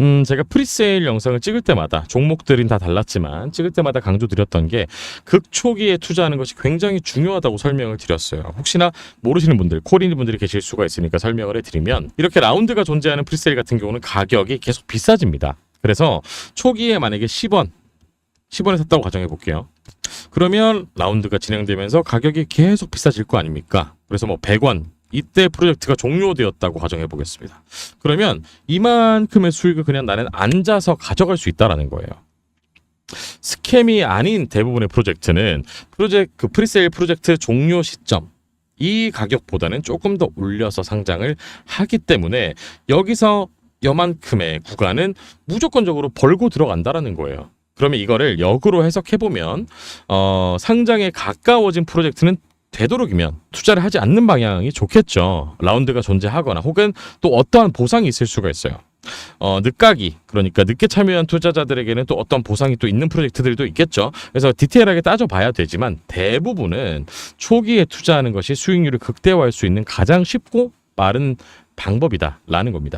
음, 제가 프리세일 영상을 찍을 때마다 종목들은 다 달랐지만 찍을 때마다 강조드렸던 게 극초기에 투자하는 것이 굉장히 중요하다고 설명을 드렸어요. 혹시나 모르시는 분들, 코리니 분들이 계실 수가 있으니까 설명을 해드리면 이렇게 라운드가 존재하는 프리세일 같은 경우는 가격이 계속 비싸집니다. 그래서 초기에 만약에 10원, 10원에 샀다고 가정해 볼게요. 그러면 라운드가 진행되면서 가격이 계속 비싸질 거 아닙니까? 그래서 뭐 100원 이때 프로젝트가 종료되었다고 가정해 보겠습니다. 그러면 이만큼의 수익을 그냥 나는 앉아서 가져갈 수 있다라는 거예요. 스캠이 아닌 대부분의 프로젝트는 프로젝트 그 프리세일 프로젝트 종료 시점 이 가격보다는 조금 더 올려서 상장을 하기 때문에 여기서 여만큼의 구간은 무조건적으로 벌고 들어간다라는 거예요. 그러면 이거를 역으로 해석해 보면 어, 상장에 가까워진 프로젝트는 되도록이면 투자를 하지 않는 방향이 좋겠죠. 라운드가 존재하거나 혹은 또 어떠한 보상이 있을 수가 있어요. 어, 늦가기 그러니까 늦게 참여한 투자자들에게는 또 어떤 보상이 또 있는 프로젝트들도 있겠죠. 그래서 디테일하게 따져봐야 되지만 대부분은 초기에 투자하는 것이 수익률을 극대화할 수 있는 가장 쉽고 빠른 방법이다라는 겁니다.